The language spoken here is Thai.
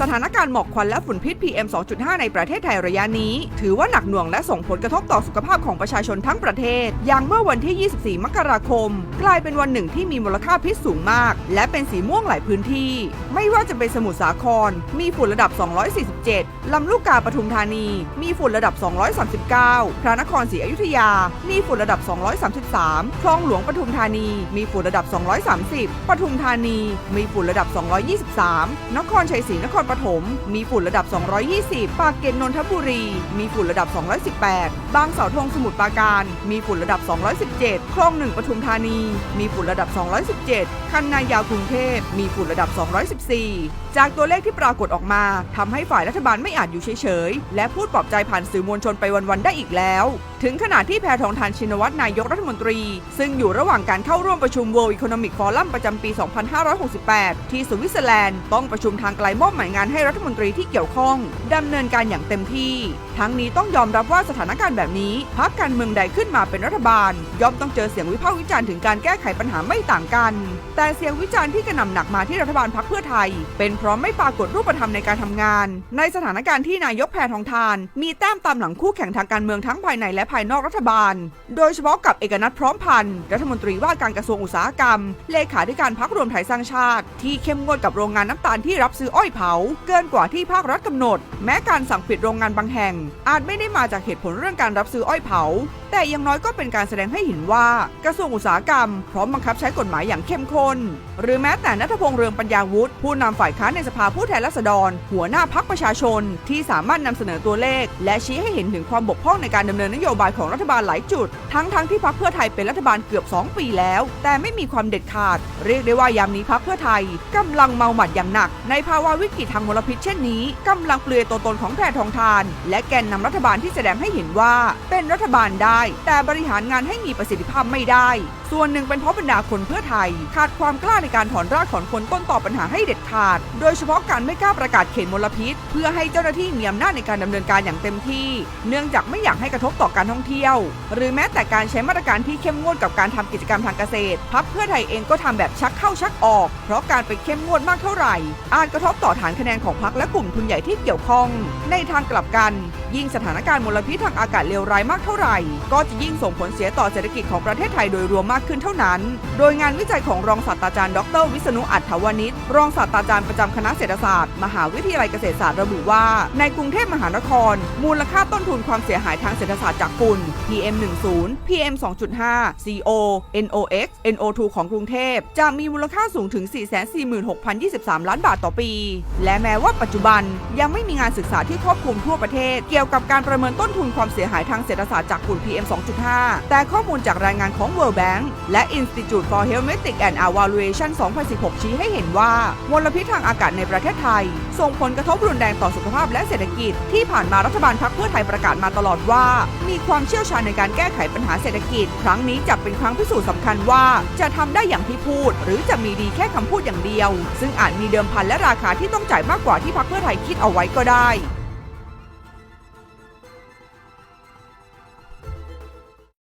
สถานการณ์หมอกควันและฝุ่นพิษ PM 2.5 ในประเทศไทยระยะนี้ ถือว่าหนักหน่วงและส่งผลกระทบต่อสุขภาพของประชาชนทั้งประเทศ อย่างเมื่อวันที่ 24 มกราคม กลายเป็นวันหนึ่งที่มีมูลค่าพิษสูงมาก และเป็นสีม่วงหลายพื้นที่ ไม่ว่าจะเป็นสมุทรสาคร มีฝุ่นระดับ 247 ลำลูกกาปทุมธานี มีฝุ่นระดับ 239 พระนครศรีอยุธยา มีฝุ่นระดับ 233 คลองหลวงปทุมธานี มีฝุ่นระดับ 230 ปทุมธานี มีฝุ่นระดับ 223 นครชัยศรีนครปฐมมีฝุ่นระดับ 220 ปากเกร็ดนนทบุรี มีฝุ่นระดับ 218 บางเสาธงสมุทรปราการ มีฝุ่นระดับ 217 คลองหนึ่งปทุมธานี มีฝุ่นระดับ 217 คันนายาวกรุงเทพ มีฝุ่นระดับ 214 จากตัวเลขที่ปรากฏออกมาทำให้ฝ่ายรัฐบาลไม่อาจอยู่เฉยๆ และพูดปลอบใจผ่านสื่อมวลชนไปวันๆได้อีกแล้ว ถึงขนาดที่แพทองทานชินวัตรนายกรัฐมนตรี ซึ่งอยู่ระหว่างการเข้าร่วมประชุม World Economic Forum ประจำปี 2568 ที่สวิตเซอร์แลนด์ต้องประชุมทางไกลมอบหมายงานให้รัฐมนตรีที่เกี่ยวข้องดำเนินการอย่างเต็มที่ ทั้งนี้ต้องยอมรับว่าสถานการณ์แบบนี้พรรคการเมืองใดขึ้นมาเป็นรัฐบาล ย่อมต้องเจอเสียงวิพากษ์วิจารณ์ถึงการแก้ไขปัญหาไม่ต่างกัน แต่เสียงวิจารณ์ที่กระหน่ำหนักมาที่รัฐบาลพรรคเพื่อไทย เป็นเพราะไม่ปรากฏรูปธรรมในการทำงาน ในสถานการณ์ที่นายกแพทองทาน มีแต้มตามหลังคู่แข่งทางการเมืองทั้งภายในและภายนอกรัฐบาล โดยเฉพาะกับเอกนัทพร้อมพันธ์รัฐมนตรีว่าการกระทรวงอุตสาหกรรม เลขาธิการพรรครวมไทยสร้างชาติ ที่เข้มงวดกับโรงงานน้ำตาลที่รับซื้ออ้อยเผาเกินกว่าที่ภาครัฐกำหนด แม้การสั่งปิดโรงงานบางแห่ง อาจไม่ได้มาจากเหตุผลเรื่องการรับซื้ออ้อยเผา แต่อย่างน้อยก็เป็นการแสดงให้เห็นว่า กระทรวงอุตสาหกรรม พร้อมบังคับใช้กฎหมายอย่างเข้มข้น หรือแม้แต่นัทพงษ์เรืองปัญญาวุฒิผู้นำฝ่ายค้านในสภาผู้แทนราษฎร หัวหน้าพักประชาชน ที่สามารถนำเสนอตัวเลข และชี้ให้เห็นถึงความบกพร่องในการดำเนินนโยบายของรัฐบาลหลายจุด ทั้งทั้งที่พักเพื่อไทยเป็นรัฐบาลเกือบ 2 ปีแล้ว แต่ไม่มีความเด็ดขาด เรียกได้ว่ายามนี้พักเพื่อไทยกำลังเมาหมัดอย่างหนัก ในภาวะวิกฤตทางมลพิษเช่นนี้กำลังเปลือยตัวตนของแพทองทาน และแกนนำรัฐบาลที่แสดงให้เห็นว่า เป็นรัฐบาลได้ แต่บริหารงานให้มีประสิทธิภาพไม่ได้ ส่วนหนึ่งเป็นเพราะบรรดาคนเพื่อไทย ขาดความกล้าในการถอนรากถอนคนต้นต่อปัญหาให้เด็ดขาด โดยเฉพาะการไม่กล้าประกาศเขตมลพิษ เพื่อให้เจ้าหน้าที่มีอำนาจในการดำเนินการอย่างเต็มที่ เนื่องจากไม่อยากให้กระทบต่อการท่องเที่ยว หรือแม้แต่การใช้มาตรการที่เข้มงวดกับการทำกิจกรรมทางเกษตร พักเพื่อไทยเองก็ทำแบบชักเข้าชักออก เพราะการไปเข้มงวดมากเท่าไหร่ อาจกระทบต่อฐานคะแนนของพักและกลุ่มทุนใหญ่ที่เกี่ยวข้อง ในทางกลับกัน ยิ่งสถานการณ์มลพิษทางอากาศเลวร้ายมากเท่าไหร่ ก็จะยิ่งส่งผลเสียต่อเศรษฐกิจของประเทศไทยโดยรวมมากขึ้นเท่านั้น โดยงานวิจัยของรองศาสตราจารย์ดร วิษณุอัฏฐวณิชรองศาสตราจารย์ประจำคณะเศรษฐศาสตร์มหาวิทยาลัยเกษตรศาสตร์ระบุว่า ในกรุงเทพมหานคร มูลค่าต้นทุนความเสียหายทางเศรษฐศาสตร์จากฝุ่น PM 10 PM 2.5 CO NOx NO2 ของกรุงเทพจะมีมูลค่าสูงถึง 446,023 ล้านบาทต่อปี และแม้ว่าปัจจุบันยังไม่มีงานศึกษาที่ครอบคลุมทั่วประเทศ เกี่ยวกับการประเมินต้นทุนความเสียหายทางเศรษฐศาสตร์จากฝุ่น PM 2.5 แต่ข้อมูลจากรายงานของ World Bank และ Institute for Helmetic and Evaluation 2016 ชี้ให้เห็นว่ามลพิษทางอากาศในประเทศไทย ส่งผลกระทบรุนแรงต่อสุขภาพและเศรษฐกิจ ที่ผ่านมารัฐบาลพรรคเพื่อไทยประกาศมาตลอดว่า มีความเชี่ยวชาญในการแก้ไขปัญหาเศรษฐกิจ ครั้งนี้จะเป็นครั้งพิสูจน์สำคัญว่า จะทำได้อย่างที่พูด หรือจะมีดีแค่คำพูดอย่างเดียว ซึ่งอาจมีเดิมพันและราคาที่ต้องจ่ายมากกว่าที่พรรคเพื่อไทยคิดเอาไว้ก็ได้